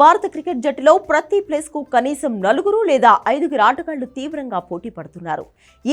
భారత క్రికెట్ జట్టులో ప్రతి ప్లేస్కు కనీసం నలుగురు లేదా ఐదుగురు ఆటగాళ్ళు తీవ్రంగా పోటీ పడుతున్నారు.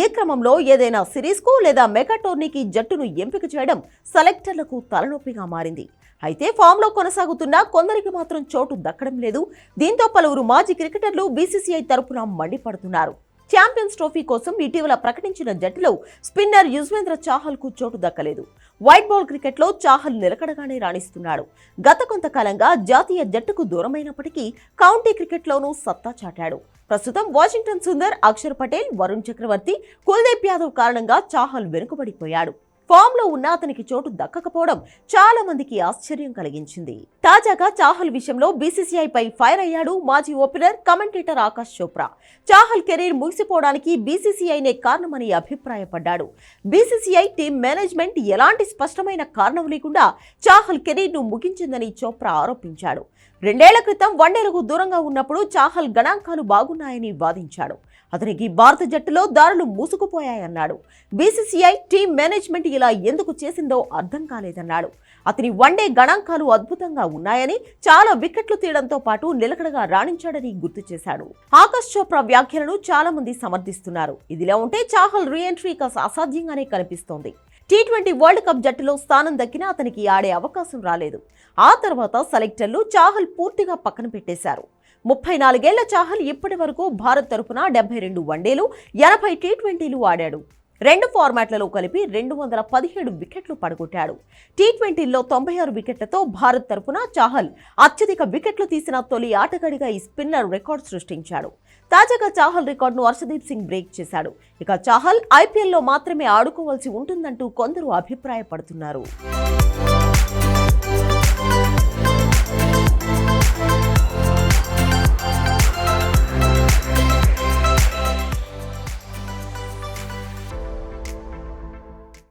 ఏ క్రమంలో ఏదైనా సిరీస్కు లేదా మెగా టోర్నీకి జట్టును ఎంపిక చేయడం సెలెక్టర్లకు తలనొప్పిగా మారింది. అయితే ఫామ్లో కొనసాగుతున్న కొందరికి మాత్రం చోటు దక్కడం లేదు. దీంతో పలువురు మాజీ క్రికెటర్లు బీసీసీఐ తరపున మండిపడుతున్నారు. ఛాంపియన్స్ ట్రోఫీ కోసం ఇటీవల ప్రకటించిన జట్టులో స్పిన్నర్ యుజ్వేంద్ర చాహల్కు చోటు దక్కలేదు. వైట్ బాల్ క్రికెట్లో చాహల్ నిలకడగానే రాణిస్తున్నాడు. గత కొంతకాలంగా జాతీయ జట్టుకు దూరమైనప్పటికీ కౌంటీ క్రికెట్లోనూ సత్తా చాటాడు. ప్రస్తుతం వాషింగ్టన్ సుందర్ అక్షర్ పటేల్ వరుణ్ చక్రవర్తి కుల్దీప్ యాదవ్ కారణంగా చాహల్ వెనుకబడిపోయాడు. ఫామ్లో ఉన్న అతనికి చోటు దక్కకపోవడం చాలా మందికి ఆశ్చర్యం కలిగించింది. తాజాగా చాహల్ విషయంలో బీసీసీఐ పై ఫైర్ అయ్యాడు మాజీ opener commentator Aakash Chopra. Chahal career ముగిసిపోవడానికి బీసీసీఐనే కారణమని అభిప్రాయపడ్డాడు. బీసీసీఐ టీం మేనేజ్మెంట్ ఎలాంటి స్పష్టమైన కారణం లేకుండా చాహల్ కెరీర్ను ముగించిందని చోప్రా ఆరోపించాడు. రెండేళ్ళ క్రితం వన్డేలకు దూరంగా ఉన్నప్పుడు చాహల్ గణాంకాలు బాగున్నాయని వాదించాడు. అతనికి భారత జట్టులో దారులు మూసుకుపోయాయన్నాడు. బీసీసీఐ టీం మేనేజ్మెంట్ ఇలా ఎందుకు చేసిందో అర్థం కాలేదన్నాడు. అతని వన్డే గణాంకాలు అద్భుతంగా ఉన్నాయని చాలా వికెట్లు తీయడంతో పాటు నిలకడగా రాణించాడని గుర్తు చేశాడు. ఆకాష్ చోప్రా వ్యాఖ్యలను చాలా మంది సమర్థిస్తున్నారు. ఇదిలా ఉంటే చాహల్ రీఎంట్రీ కాస్త అసాధ్యంగానే కనిపిస్తోంది. టీ ట్వంటీ వరల్డ్ కప్ జట్టులో స్థానం దక్కినా అతనికి ఆడే అవకాశం రాలేదు. ఆ తర్వాత సెలెక్టర్లు చాహల్ పూర్తిగా పక్కన పెట్టేశారు. ముప్పై నాలుగేళ్ళ చాహల్ ఇప్పటి వరకు భారత్ తరపున డెబ్బై రెండు వన్డేలు ఎనభై టీ ట్వంటీలు ఆడాడు. రెండు ఫార్మాట్లలో కలిపి రెండు వందల పదిహేడు వికెట్లు పడగొట్టాడు. టీ ట్వంటీల్లో తొంభై ఆరు వికెట్లతో భారత్ తరపున చాహల్ అత్యధిక వికెట్లు తీసిన తొలి ఆటగాడిగా ఈ స్పిన్నర్ రికార్డు సృష్టించాడు. తాజాగా చాహల్ రికార్డును హర్షదీప్ సింగ్ బ్రేక్ చేశాడు. ఇక చాహల్ ఐపీఎల్లో మాత్రమే ఆడుకోవాల్సి ఉంటుందంటూ కొందరు అభిప్రాయపడుతున్నారు.